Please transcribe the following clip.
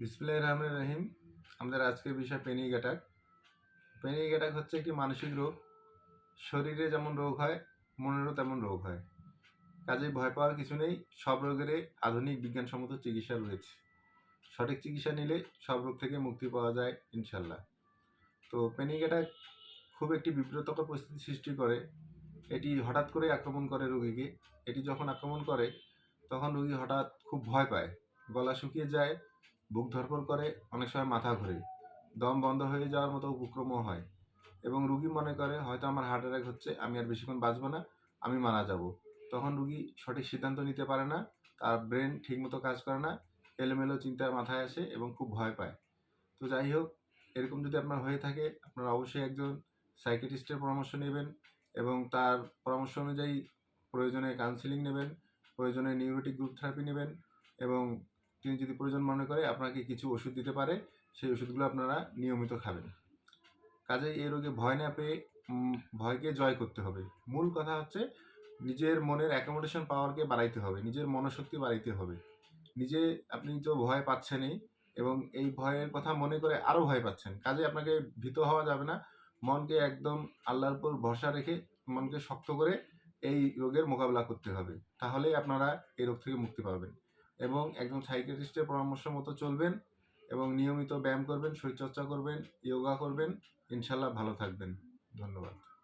বিসমিল্লাহ রহমান রহিম। আমাদের আজকের বিষয় পেনিক অ্যাটাক। পেনিক অ্যাটাক হচ্ছে একটি মানসিক রোগ। শরীরে যেমন রোগ হয়, মনেরও তেমন রোগ হয়। কাজে ভয় পাওয়ার কিছু নেই, সব রোগেরই আধুনিক বিজ্ঞানসম্মত চিকিৎসা রয়েছে। সঠিক চিকিৎসা নিলে সব রোগ থেকে মুক্তি পাওয়া যায় ইনশাল্লাহ তো পেনিক অ্যাটাক খুব একটি বিব্রতকর পরিস্থিতি সৃষ্টি করে। এটি হঠাৎ করে আক্রমণ করে রোগীকে। এটি যখন আক্রমণ করে, তখন রোগী হঠাৎ খুব ভয় পায়। গলা শুকিয়ে যায় বুক ধরপড় করে, অনেক সময় মাথা ঘোরে। দম বন্ধ হয়ে যাওয়ার মতো উপক্রমও হয়। এবং রুগী মনে করে, হয়তো আমার হার্ট অ্যাটাক হচ্ছে, আমি আর বেশিক্ষণ বাঁচবো না, আমি মারা যাব। তখন রুগী সঠিক সিদ্ধান্ত নিতে পারে না, তার ব্রেন ঠিকমতো কাজ করে না, এলোমেলো চিন্তা মাথায় আসে এবং খুব ভয় পায়। তো যাই হোক, এরকম যদি আপনার হয়ে থাকে, আপনারা অবশ্যই একজন সাইকেটিস্টের পরামর্শ নেবেন এবং তার পরামর্শ অনুযায়ী প্রয়োজনে কাউন্সিলিং নেবেন, প্রয়োজনে নিউরোটিক গ্রুপ থেরাপি নেবেন এবং তিনি যদি প্রয়োজন মনে করে আপনাকে কিছু ওষুধ দিতে পারে, সেই ওষুধগুলো আপনারা নিয়মিত খাবেন। কাজেই এই রোগে ভয় না পেয়ে ভয়কে জয় করতে হবে। মূল কথা হচ্ছে নিজের মনের অ্যাকোমোডেশন পাওয়ারকে বাড়াইতে হবে, নিজের মনোশক্তি বাড়াইতে হবে। নিজে, আপনি তো ভয় পাচ্ছেনই এবং এই ভয়ের কথা মনে করে আরও ভয় পাচ্ছেন। কাজে আপনাকে ভীত হওয়া যাবে না। মনকে একদম আল্লাহর উপর ভরসা রেখে মনকে শক্ত করে এই রোগের মোকাবিলা করতে হবে। তাহলেই আপনারা এই রোগ থেকে মুক্তি পাবেন। এবং একজন সাইকিয়াট্রিস্টের পরামর্শ মতো চলবেন এবং নিয়মিত ব্যায়াম করবেন, শরীরচর্চা করবেন যোগা করবেন। ইনশাল্লাহ ভালো থাকবেন। ধন্যবাদ।